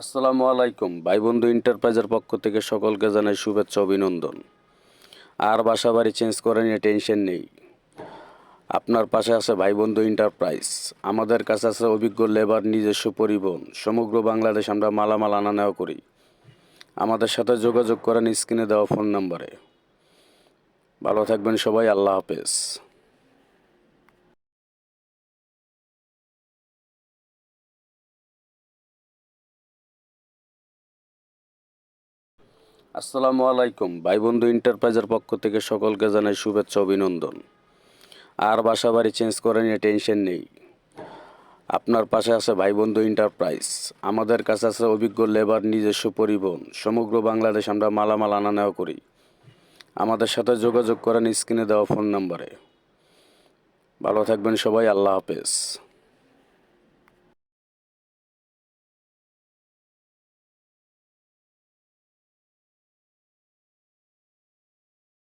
আসসালামু আলাইকুম ভাই বন্ধু এন্টারপ্রাইজের পক্ষ থেকে সকলকে জানাই শুভেচ্ছা, অভিনন্দন। আর বাসা বাড়ি চেঞ্জ করে নিয়ে টেনশন নেই। আপনার পাশে আছে ভাই বন্ধু এন্টারপ্রাইজ আমাদের কাছে আছে অভিজ্ঞ লেবার নিজস্ব পরিবহন। সমগ্র বাংলাদেশ আমরা মালামাল আনা নেওয়া করি। আমাদের সাথে যোগাযোগ করেন স্ক্রিনে দেওয়া ফোন নাম্বারে। ভালো থাকবেন সবাই, আল্লাহ হাফেজ। আসসালামু আলাইকুম ভাই বন্ধু এন্টারপ্রাইজের পক্ষ থেকে সকলকে জানাই শুভেচ্ছা অভিনন্দন। আর বাসা বাড়ি চেঞ্জ করে নিয়ে টেনশন নেই। আপনার পাশে আছে ভাই বন্ধু এন্টারপ্রাইজ আমাদের কাছে আছে অভিজ্ঞ লেবার নিজস্ব পরিবহন। সমগ্র বাংলাদেশ আমরা মালামাল আনা নেওয়া করি। আমাদের সাথে যোগাযোগ করেন স্ক্রিনে দেওয়া ফোন নাম্বারে। ভালো থাকবেন সবাই, আল্লাহ হাফেজ।